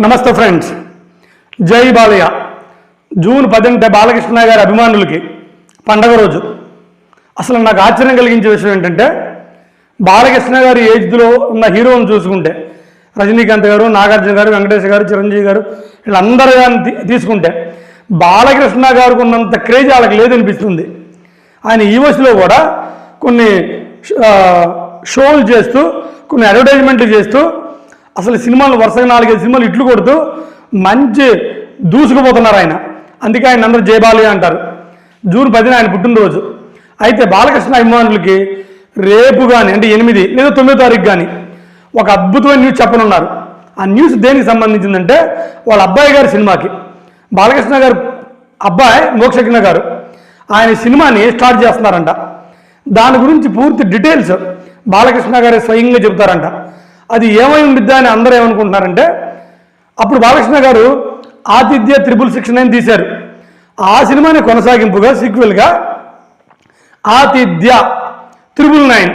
నమస్తే ఫ్రెండ్స్. జై బాలయ్య. జూన్ పదింటే బాలకృష్ణ గారి అభిమానులకి పండగ రోజు. అసలు నాకు ఆశ్చర్యం కలిగించే విషయం ఏంటంటే బాలకృష్ణ గారి ఏజ్లో ఉన్న హీరోని చూసుకుంటే రజనీకాంత్ గారు నాగార్జున గారు వెంకటేష్ గారు చిరంజీవి గారు వీళ్ళందరూ కానీ తీ- తీసుకుంటే బాలకృష్ణ గారికి ఉన్నంత క్రేజ్ వాళ్ళకి లేదనిపిస్తుంది. ఆయన ఈ వయసులో కూడా కొన్ని షోలు చేస్తూ కొన్ని అడ్వర్టైజ్మెంట్లు చేస్తూ అసలు సినిమాలు వరుసగా నాలుగైదు సినిమాలు ఇట్లు కొడుతూ మంచి దూసుకుపోతున్నారు ఆయన. అందుకే ఆయన అందరూ జయబాలి అంటారు. జూన్ పదిన ఆయన పుట్టినరోజు. అయితే బాలకృష్ణ అభిమానులకి రేపు కానీ అంటే ఎనిమిది లేదా తొమ్మిదో తారీఖు కానీ ఒక అద్భుతమైన న్యూస్ చెప్పనున్నారు. ఆ న్యూస్ దేనికి సంబంధించిందంటే వాళ్ళ అబ్బాయి గారి సినిమాకి. బాలకృష్ణ గారు అబ్బాయి మోక్షజ్ఞ గారు. ఆయన సినిమాని స్టార్ట్ చేస్తున్నారంట. దాని గురించి పూర్తి డీటెయిల్స్ బాలకృష్ణ గారే స్వయంగా చెబుతారంట. అది ఏమై ఉండిద్దా అని అందరూ ఏమనుకుంటున్నారంటే అప్పుడు బాలకృష్ణ గారు ఆతిథ్య త్రిపుల్ సిక్స్ నైన్ తీశారు. ఆ సినిమాని కొనసాగింపుగా సీక్వెల్గా ఆతిథ్య త్రిపుల్ నైన్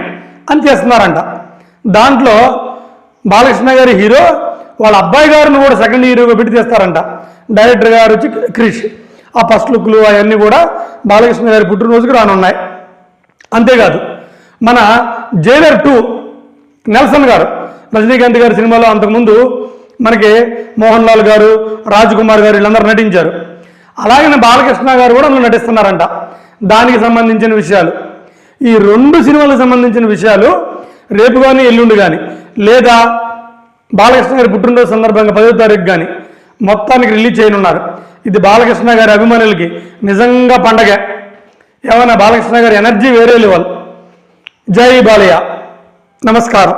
అని చేస్తున్నారంట దాంట్లో బాలకృష్ణ గారి హీరో వాళ్ళ అబ్బాయి గారిని కూడా సెకండ్ హీరోగా పెట్టి తీస్తారంట. డైరెక్టర్ గారు వచ్చి క్రిష్. ఆ ఫస్ట్ లుక్లు అవన్నీ కూడా బాలకృష్ణ గారి పుట్టినరోజుకి రానున్నాయి. అంతేకాదు మన జైలర్ టూ నెల్సన్ గారు రజనీకాంత్ గారి సినిమాలో అంతకుముందు మనకి మోహన్ లాల్ గారు రాజ్ కుమార్ గారు వీళ్ళందరూ నటించారు. అలాగే బాలకృష్ణ గారు కూడా అందులో నటిస్తున్నారంట. దానికి సంబంధించిన విషయాలు. ఈ రెండు సినిమాలకు సంబంధించిన విషయాలు రేపు కానీ ఎల్లుండి కానీ లేదా బాలకృష్ణ గారి పుట్టినరోజు సందర్భంగా పదో తారీఖు కానీ మొత్తానికి రిలీజ్ చేయనున్నారు. ఇది బాలకృష్ణ గారి అభిమానులకి నిజంగా పండగ. ఏమైనా బాలకృష్ణ గారి ఎనర్జీ వేరే లెవెల్. జై బాలయ్య. నమస్కారం.